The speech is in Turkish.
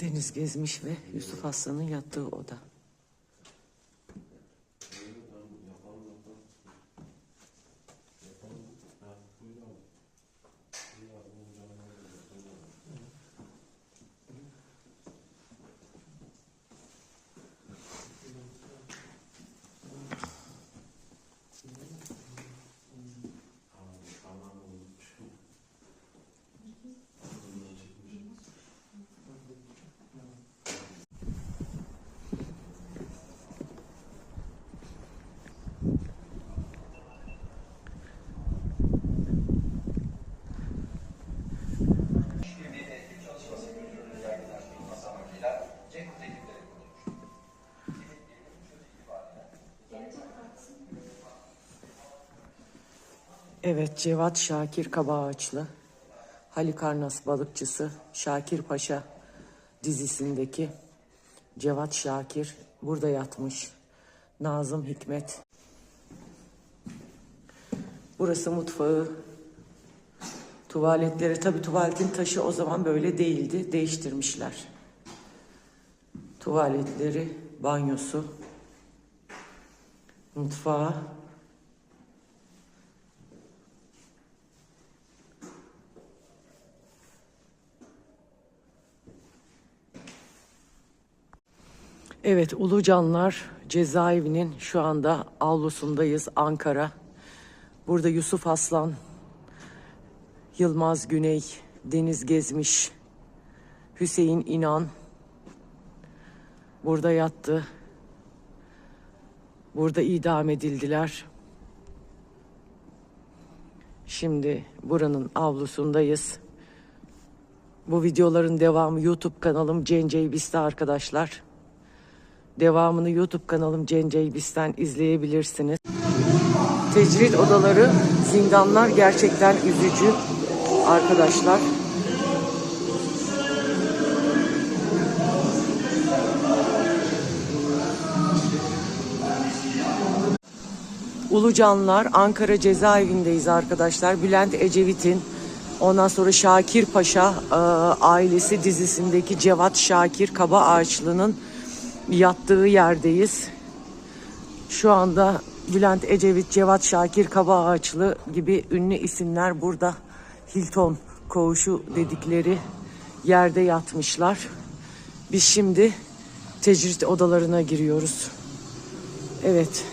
Deniz Gezmiş ve Yusuf Aslan'ın yattığı oda. Evet, Cevat Şakir Kabaağaçlı, Halikarnas balıkçısı Şakir Paşa dizisindeki Cevat Şakir burada yatmış. Nazım Hikmet. Burası mutfağı. Tuvaletleri tabi tuvaletin taşı o zaman böyle değildi. Değiştirmişler. Tuvaletleri, banyosu, mutfağı. Evet, Ulucanlar cezaevinin şu anda avlusundayız Ankara. Burada Yusuf Aslan, Yılmaz Güney, Deniz Gezmiş, Hüseyin İnan burada yattı. Burada idam edildiler. Şimdi buranın avlusundayız. Bu videoların devamı YouTube kanalım Cencey Biste arkadaşlar. Devamını YouTube kanalım Cencey Bis'ten izleyebilirsiniz. Tecrit odaları, zindanlar gerçekten üzücü arkadaşlar. Ulucanlar Ankara cezaevindeyiz arkadaşlar. Bülent Ecevit'in ondan sonra Şakir Paşa e, ailesi dizisindeki Cevat Şakir Kaba Ağaçlı'nın yattığı yerdeyiz. Şu anda Bülent Ecevit, Cevat Şakir Kaba Ağaçlı gibi ünlü isimler burada Hilton koğuşu dedikleri yerde yatmışlar. Biz şimdi tecrit odalarına giriyoruz. Evet.